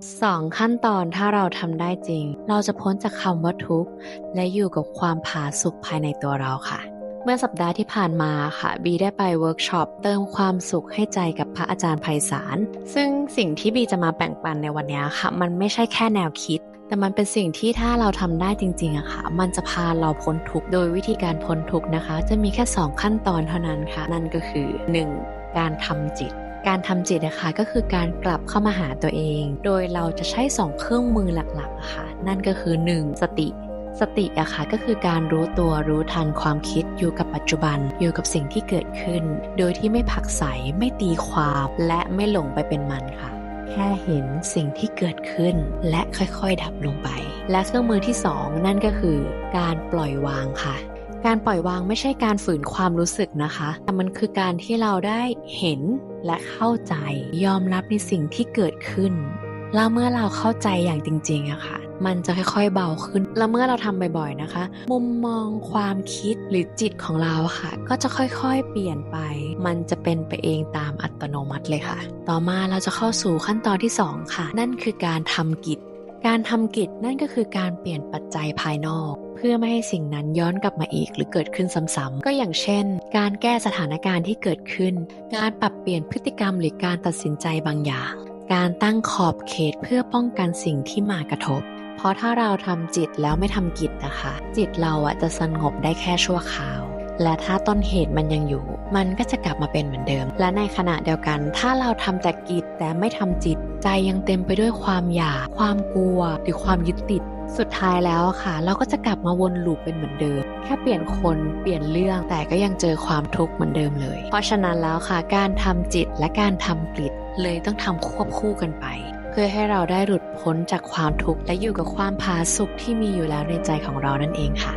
2ขั้นตอนถ้าเราทำได้จริง เราจะพ้นจากคำว่าทุกข์ และอยู่กับความผาสุกภายในตัวเราค่ะ เมื่อสัปดาห์ที่ผ่านมาค่ะ บีได้ไปเวิร์กช็อปเติมความสุขให้ใจกับพระอาจารย์ไพศาล ซึ่งสิ่งที่บีจะมาแบ่งปันในวันนี้ค่ะ มันไม่ใช่แค่แนวคิด แต่มันเป็นสิ่งที่ถ้าเราทำได้จริงๆอะค่ะ มันจะพาเราพ้นทุกข์ โดยวิธีการพ้นทุกข์นะคะ จะมีแค่ 2 ขั้นตอนเท่านั้นค่ะ นั่นก็คือ 1. การทำจิต การทำจิตนะคะก็คือการกลับเข้ามาหาตัวเอง โดยเราจะใช้ 2 เครื่องมือหลักๆะค่ะ นั่นก็คือ 1. สติสติอะค่ะก็คือการรู้ตัวรู้ทันความคิดอยู่กับปัจจุบัน อยู่กับสิ่งที่เกิดขึ้น โดยที่ไม่ผักใสไม่ตีความ และไม่หลงไปเป็นมันค่ะ แค่เห็นสิ่งที่เกิดขึ้น และค่อยๆดับลงไป และเครื่องมือที่ 2 นั่นก็คือ การปล่อยวางค่ะ การปล่อยวางไม่ใช่การฝืนความรู้สึกนะคะ แต่มันคือการที่เราได้เห็นและเข้าใจ ยอมรับในสิ่งที่เกิดขึ้น แล้วเมื่อเราเข้าใจอย่างจริงๆอะค่ะ มันจะค่อยๆเบาขึ้น แล้วเมื่อเราทำบ่อยๆนะคะ มุมมองความคิดหรือจิตของเราค่ะ ก็จะค่อยๆเปลี่ยนไป มันจะเป็นไปเองตามอัตโนมัติเลยค่ะ ต่อมาเราจะเข้าสู่ขั้นตอนที่ 2 ค่ะ นั่นคือการทำกิจ การทำกิจนั่นก็คือการเปลี่ยนปัจจัยภายนอก เพื่อไม่ให้สิ่งนั้นย้อนกลับมาอีกหรือเกิดขึ้นซ้ำๆก็อย่างเช่น การแก้สถานการณ์ที่เกิดขึ้น การปรับเปลี่ยนพฤติกรรมหรือการตัดสินใจบางอย่าง การตั้งขอบเขตเพื่อป้องกันสิ่งที่มากระทบ เพราะถ้าเราทำจิตแล้วไม่ทำกิจนะคะ จิตเราอะจะสงบได้แค่ชั่วคราวและถ้าต้นเหตุมันยังอยู่ มันก็จะกลับมาเป็นเหมือนเดิม และในขณะเดียวกัน ถ้าเราทำแต่กิจแต่ไม่ทำจิต ใจยังเต็มไปด้วยความอยาก ความกลัว หรือความยึดติด สุดท้ายแล้วอะค่ะ เราก็จะกลับมาวนลูปเป็นเหมือนเดิม แค่เปลี่ยนคนเปลี่ยนเรื่องแต่ก็ยังเจอความทุกข์เหมือนเดิมเลย เพราะฉะนั้นแล้วค่ะ การทำจิตและการทำกิจเลยต้องทำควบคู่กันไป เพื่อให้เราได้หลุดพ้นจากความทุกข์และอยู่กับความผาสุกที่มีอยู่แล้วในใจของเรานั่นเองค่ะ